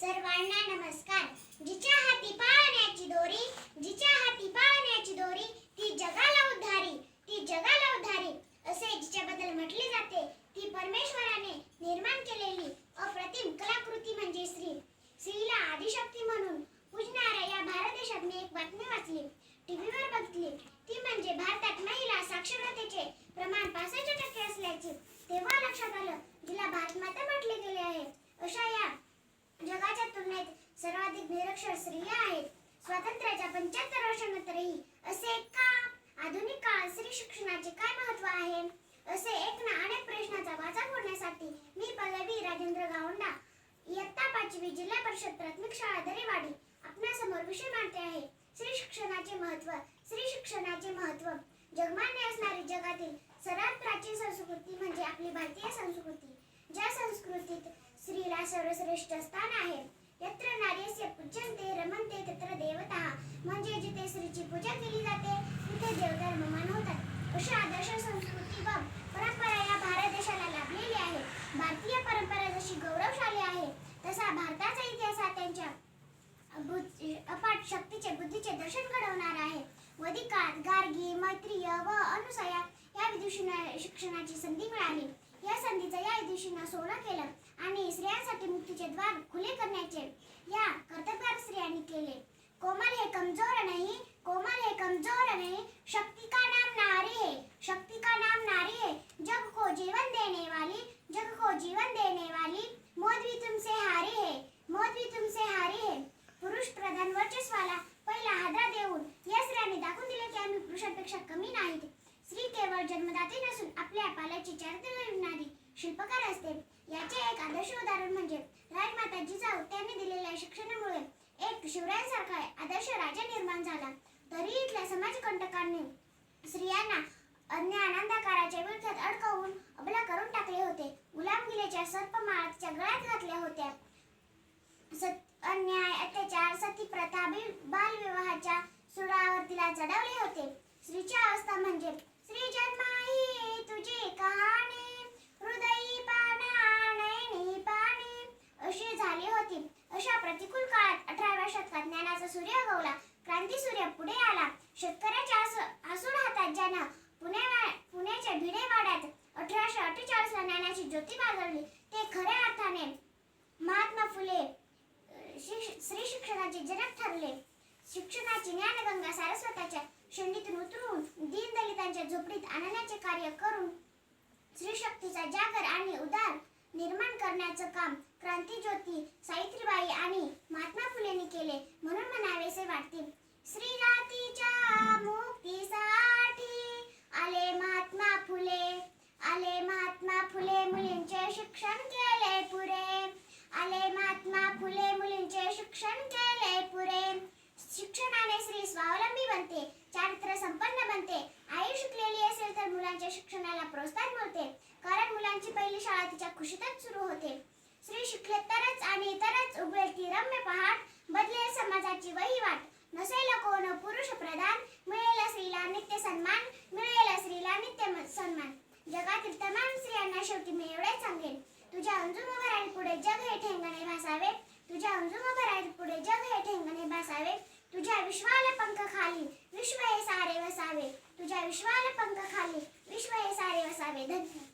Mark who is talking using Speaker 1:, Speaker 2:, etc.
Speaker 1: सर्वांना नमस्कार. जिच्या हाती पाळण्याची दोरी जिच्या हाती पाळण्याची दोरी ती जगाला सर्वाधिक निरक्षर स्त्रिया आहेत. स्वातंत्र्याच्या पंच्याहत्तर वर्षानंतरही असे का आधुनिक काळात स्त्री शिक्षणाचे काय महत्त्व आहे? असे एक ना अनेक प्रश्नाचा वाचा फोडण्यासाठी मी पल्लवी राजेंद्र गावंडा इयत्ता पाचवी जिल्हा परिषद प्राथमिक शाळा दरेवाडी आपणासमोर विषय मांडते आहे. स्त्री शिक्षणाचे महत्त्व स्त्री शिक्षणाचे महत्त्व जगमान्य असणारी जगातील सर्वात प्राचीन संस्कृती म्हणजे आपली भारतीय संस्कृती. ज्या संस्कृतीत स्त्रीला सर्वश्रेष्ठ स्थान आहे. यत्र नार्यस्य पूज्यन्ते रमन्ते तत्र देवता। म्हणजे जिथे स्त्रीची पूजा केली जाते। तिथे देवता रममान होतात अशा आदर्श संस्कृती व परंपरा या भारत देशाला लाभलेली आहे। भारतीय परंपरा जशी गौरवशाली आहे तसा भारताचा इतिहास हा त्यांच्या अपाट अफाट शक्तीचे बुद्धीचे दर्शन घडवणार आहे। वैदिक गार्गी मैत्रीय व अनुसया या विदुषींना शिक्षणाची संधी मिळाली। या संधीचा या विदुषींना सोनं केलं। आणि स्त्रियांसाठी मुक्तीचे द्वार खुले करण्याचे या कर्तव्यार स्त्रियांनी केले. कोमल हे कमजोर नाही कोमल हे कमजोर नहीं. शक्ति का नाम नारी है? शक्ति का नाम नारी है? जग को जीवन देने वाली जग को जीवन देने वाली मौत भी तुमसे हारी है मौत भी तुमसे हारी है. पुरुष प्रधान वर्चस्वाला पहिला हादरा देऊन या स्त्रियांनी दाखवून दिले की आम्ही पुरुषांपेक्षा कमी नाहीत. स्त्री केवळ जन्मदाते नसून आपल्या पाल्याची चारित्र्य शिल्पकार असते. याचे एक आदर्श उदाहरण म्हणजे राजमाता जिजाऊ त्यांनी दिलेल्या शिक्षणामुळे एक शिवरायांसारखा आदर्श राजा निर्माण झाला. तरी इथल्या समाजकंटकांनी स्त्रियांना अन्य आनंदाकाराच्या विरोधात अडकवून अबला करून टाकले होते. गुलामगिरीच्या सर्पमाळाच्या गळ्यात घातल्या होत्या. सत अन्याय अत्याचार सती प्रथा बालविवाहाच्या सुरावर तिला चढवले होते. स्त्रीच्या अवस्था म्हणजे स्त्री जन्माई तुझी कहाणी हृदयी पाना नयनी पाणी अशी झाली होती अशा प्रतिकूल काळात अठराव्या शतकात ज्ञानाचा सूर्य उगवला. क्रांती सूर्य पुढे आला. शेतकऱ्याच्या आसु- हातात ज्यानं पुणे पुण्याच्या भिडे वाड्यात अठराशे अठ्ठेचाळीस ला ज्ञानाची ज्योती माजवली ते खऱ्या अर्थाने महात्मा फुले श्री शिक्षणाचे जनक ठरले. शिक्षणाची ज्ञानगंगा सारस्वताच्या शेंडीतून उतरून दीनदलितांच्या झोपडीत आणण्याचे कार्य करून श्री शक्तीचा जागर आणि उदार निर्माण करण्याचं काम क्रांतीज्योती सावित्रीबाई आणि महात्मा फुलेंनी केले म्हणून म्हणावेसे वाटते स्त्री जातीच्या मुक्तीसाठी आले महात्मा फुले आले महात्मा फुले मुलींचे शिक्षण केले पुरे आले महात्मा फुले मुलींचे शिक्षण केले पुरे शिक्षणाने स्त्री स्वावलंबी बनते चारित्र्य संपन्न बनते आई शिकलेली असेल तर मुलांच्या शिक्षणाला प्रोत्साहन मिळते. कारण मुलांची पहिली शाळा तिच्या खुशीतच सुरू होते. स्त्री शिकले तरच आणि तरच उभेल ती रम्य पहाट बदलेल समाजाची वही वाट नसेल कोण पुरुष प्रधान मिळेल स्त्रीला नित्य सन्मान मिळेल स्त्रीला नित्य सन्मान. जगातील तमाम स्त्रियांना शेवटी मी एवढेच सांगेन. तुझ्या अंजुम आणि पुढे जग हे ठेंगणे भासावे. तुझ्या अंजुम आणि पुढे जग हे ठेंगणे भासावे. तुझ्या विश्वाला पंख खाली विश्व हे सारे वसावे. तुझ्या विश्वाला पंख खाली विश्व हे सारे वसावे धन्यवाद